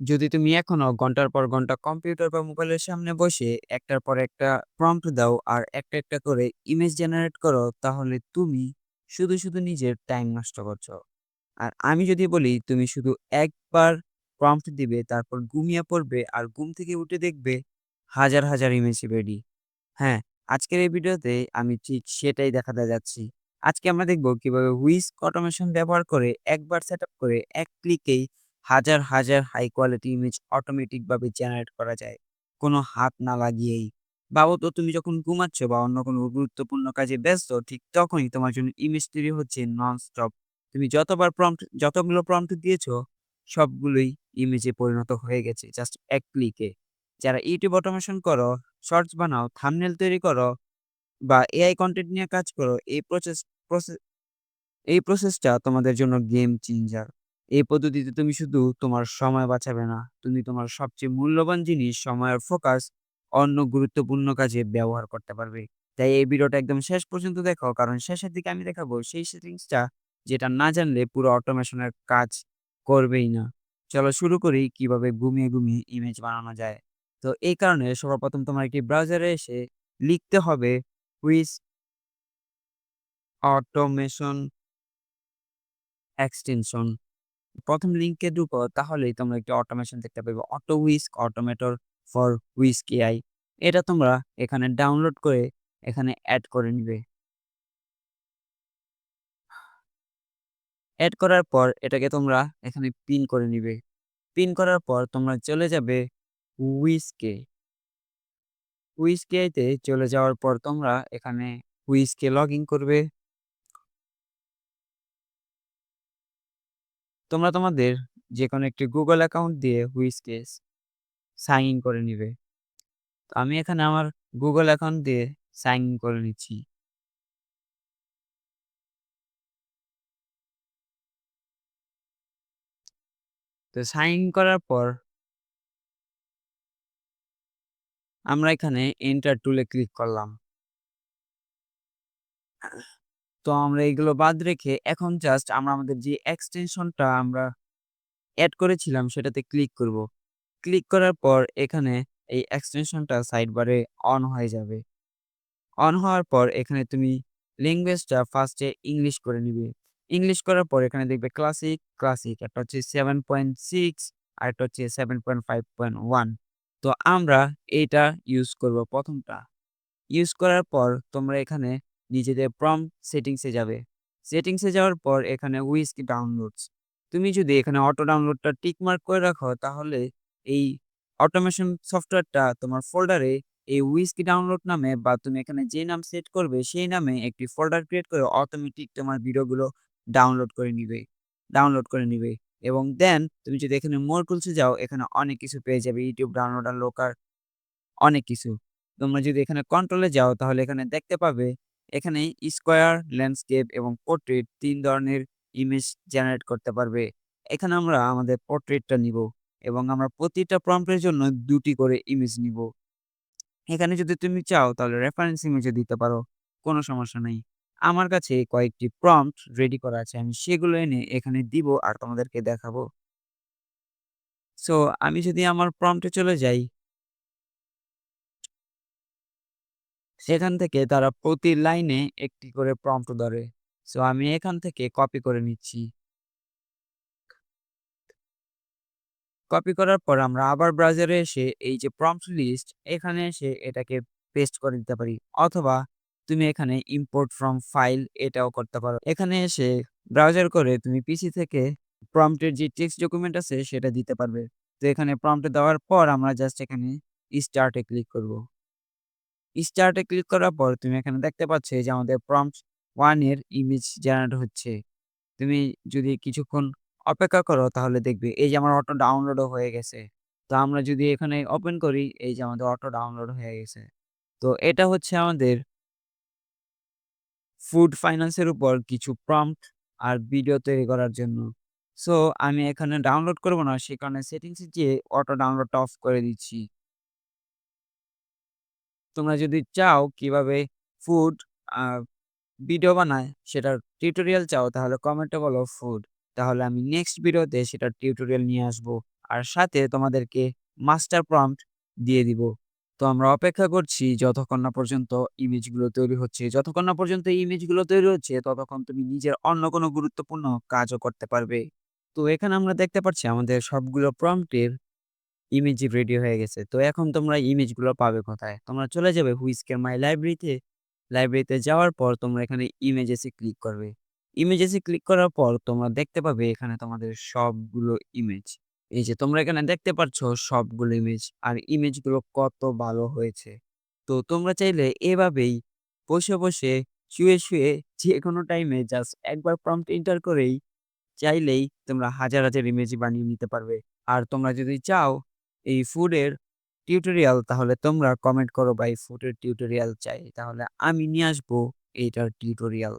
যদি তুমি এখনও ঘণ্টার পর ঘণ্টা কম্পিউটার বা মোবাইলের সামনে বসে একটার পর একটা প্রম্পট দাও আর একটা একটা করে ইমেজ জেনারেট করো, তাহলে তুমি শুধু শুধু নিজের টাইম নষ্ট করছ। আর আমি যদি বলি তুমি শুধু একবার প্রম্পট দিবে, তারপর ঘুমিয়ে পড়বে আর ঘুম থেকে উঠে দেখবে হাজার হাজার ইমেজ রেডি হ্যাঁ আজকের এই ভিডিওতে আমি ঠিক সেটাই দেখাতে যাচ্ছি। আজকে আমরা দেখব কীভাবে হুইস্ক অটোমেশন ব্যবহার করে একবার সেট করে এক ক্লিকেই হাজার হাজার হাই কোয়ালিটি ইমেজ অটোমেটিক ভাবে জেনারেট করা যায়। কোনো হাত না লাগিয়েই। তো তুমি যখন ঘুমাচ্ছ বা অন্য কোনো গুরুত্বপূর্ণ কাজে ব্যস্ত, ঠিক তখনই তোমার জন্য ইমেজ তৈরি হচ্ছে নন স্টপ তুমি যতবার প্রম্পট যতগুলো প্রম্পট দিয়েছ, সবগুলোই ইমেজে পরিণত হয়ে গেছে জাস্ট এক ক্লিকে যারা ইউটিউব অটোমেশন করো শর্টস বানাও থাম্বনেল তৈরি করো, বা এআই কন্টেন্ট নিয়ে কাজ করো, এই প্রসেস প্রসেস এই প্রসেসটা তোমাদের জন্য গেম চেঞ্জার এই পদ্ধতিতে তুমি শুধু তোমার সময় বাঁচাবে না, তুমি তোমার সবচেয়ে মূল্যবান জিনিস সময়ের ফোকাস অন্য গুরুত্বপূর্ণ কাজে ব্যবহার করতে পারবে। তাই এই ভিডিওটা একদম শেষ পর্যন্ত দেখো, কারণ শেষের দিকে আমি দেখাবো সেই সেটিংসটা যেটা না জানলে পুরো অটোমেশনের কাজ করবেই না। চলো শুরু করি কীভাবে ঘুমিয়ে ঘুমিয়ে ইমেজ বানানো যায়। তো এই কারণে সর্বপ্রথম তোমার একটি ব্রাউজারে এসে লিখতে হবে হুইস অটোমেশন এক্সটেনশন প্রথম লিঙ্কে ঢুকো, তাহলেই তোমরা একটি অটোমেশন দেখতে পাবে auto Whisk automator for Whisk AI এটা তোমরা এখানে ডাউনলোড করে এখানে অ্যাড করে নিবে। অ্যাড করার পর এটাকে তোমরা এখানে পিন করে নিবে। পিন করার পর তোমরা চলে যাবে হুইস্কে হুইস্কেতে চলে যাওয়ার পর তোমরা এখানে হুইস্কে লগ ইন করবে। তোমরা তোমাদের যে কোনো একটি গুগল অ্যাকাউন্ট দিয়ে হুইস্কে সাইন ইন করে নিবে। তো আমি এখানে আমার গুগল অ্যাকাউন্ট দিয়ে সাইন ইন করে নিচ্ছি। তো সাইন ইন করার পর আমরা এখানে এন্টার টুলে ক্লিক করলাম। তো আমরা এগুলো বাদ রেখে এখন জাস্ট আমরা আমাদের যে এক্সটেনশনটা আমরা অ্যাড করেছিলাম সেটাতে ক্লিক করব। ক্লিক করার পর এখানে এই এক্সটেনশনটা সাইড বারে অন হয়ে যাবে। অন হওয়ার পর এখানে তুমি ল্যাঙ্গুয়েজটা ফার্স্টে ইংলিশ করে নিবে। ইংলিশ করার পর এখানে দেখবে ক্লাসিক ক্লাসিক একটা হচ্ছে সেভেন পয়েন্ট সিক্স আর একটা হচ্ছে seven point five point one তো আমরা এটা ইউজ করব প্রথমটা। ইউজ করার পর তোমরা এখানে নিজেদের প্রম সেটিংসে যাবে। সেটিংসে যাওয়ার পর এখানে উইস্ক ডাউনলোডস তুমি যদি এখানে অটো ডাউনলোডটা টিক মার্ক করে রাখো, তাহলে এই অটোমেশন সফটওয়্যারটা তোমার ফোল্ডারে এই উইস্কি ডাউনলোড নামে বা তুমি এখানে যে নাম সেট করবে, সেই নামে একটি ফোল্ডার ক্রিয়েট করে অটোমেটিক তোমার ভিডিওগুলো ডাউনলোড করে নিবে ডাউনলোড করে নিবে। এবং দেন তুমি যদি এখানে মোর টুলসে যাও, এখানে অনেক কিছু পেয়ে যাবে ইউটিউব ডাউনলোড আর লোকার অনেক কিছু। তোমরা যদি এখানে কন্ট্রোলে যাও, তাহলে এখানে দেখতে পাবে এখানে স্কোয়ার, ল্যান্ডস্কেপ এবং পোর্ট্রেট তিন ধরনের ইমেজ জেনারেট করতে পারবে। এখানে আমরা আমাদের পোর্ট্রেটটা নিব এবং আমরা প্রতিটা প্রম্পটের জন্য দুটি করে ইমেজ নিব। এখানে যদি তুমি চাও তাহলে রেফারেন্স ইমেজও দিতে পারো, কোনো সমস্যা নেই। আমার কাছে কয়েকটি প্রম্পট রেডি করা আছে, আমি সেগুলো এনে এখানে দিব আর তোমাদেরকে দেখাবো। সো আমি যদি আমার প্রম্পটে চলে যাই সেখান থেকে তারা প্রতি লাইনে একটি করে প্রম্পট ধরে। সো আমি এখান থেকে কপি করে নিচ্ছি। কপি করার পর আমরা আবার ব্রাউজারে এসে এই যে প্রম্পট লিস্ট এখানে এসে এটাকে পেস্ট করে দিতে পারি। অথবা তুমি এখানে ইম্পোর্ট ফ্রম ফাইল এটাও করতে পারো। এখানে এসে ব্রাউজার করে তুমি পিসি থেকে প্রম্পটের যে টেক্সট ডকুমেন্ট আছে সেটা দিতে পারবে। তো এখানে প্রম্পটে দেওয়ার পর আমরা জাস্ট এখানে স্টার্টে ক্লিক করব। স্টার্টে ক্লিক করার পর তুমি এখানে দেখতে পাচ্ছ যে আমাদের প্রম্পট ওয়ানের ইমেজ জেনারেট হচ্ছে। তুমি যদি কিছুক্ষণ অপেক্ষা করো তাহলে দেখবে এই যে আমার অটো ডাউনলোডও হয়ে গেছে। তো আমরা যদি এখানে ওপেন করি, এই যে আমাদের অটো ডাউনলোড হয়ে গেছে। তো এটা হচ্ছে আমাদের ফুড ফাইন্যান্সের উপর কিছু প্রম্পট আর ভিডিও তৈরি করার জন্য। সো আমি এখানে ডাউনলোড করব না, সে কারণে সেটিংসে গিয়ে অটো ডাউনলোডটা অফ করে দিচ্ছি। তোমরা যদি চাও কীভাবে ফুড ভিডিও বানায় সেটার টিউটোরিয়াল চাও, তাহলে কমেন্টে বলো ফুড তাহলে আমি নেক্সট ভিডিওতে সেটার টিউটোরিয়াল নিয়ে আসব আর সাথে তোমাদেরকে মাস্টার প্রম্পট দিয়ে দিব। তো আমরা অপেক্ষা করছি যতক্ষণ না পর্যন্ত ইমেজগুলো তৈরি হচ্ছে। যতক্ষণ না পর্যন্ত ইমেজগুলো তৈরি হচ্ছে, ততক্ষণ তুমি নিজের অন্য কোনো গুরুত্বপূর্ণ কাজও করতে পারবে। তো এখানে আমরা দেখতে পাচ্ছি আমাদের সবগুলো প্রম্পটের ইমেজ রেডি হয়ে গেছে। তো এখন তোমরা ইমেজগুলো পাবে কোথায়? তোমরা চলে যাবে হুইস্কের মাই লাইব্রেরিতে। লাইব্রেরিতে যাওয়ার পর তোমরা এখানে ইমেজেসে ক্লিক করবে। ইমেজেসে ক্লিক করার পর তোমরা দেখতে পাবে এখানে তোমাদের সবগুলো ইমেজ। এই যে তোমরা এখানে দেখতে পাচ্ছ সবগুলো ইমেজ। আর ইমেজগুলো কত ভালো হয়েছে। তো তোমরা চাইলে এভাবেই বসে, বসে, শুয়ে, শুয়ে যেকোনো টাইমে জাস্ট একবার প্রম্পট এন্টার করেই চাইলেই তোমরা হাজার, হাজার ইমেজ বানিয়ে নিতে পারবে। আর তোমরা যদি চাও এই ফুডের টিউটোরিয়াল তাহলে তোমরা কমেন্ট করো বা এই ফুডের টিউটোরিয়াল চাই। তাহলে আমি নিয়ে আসব এইটার টিউটোরিয়াল।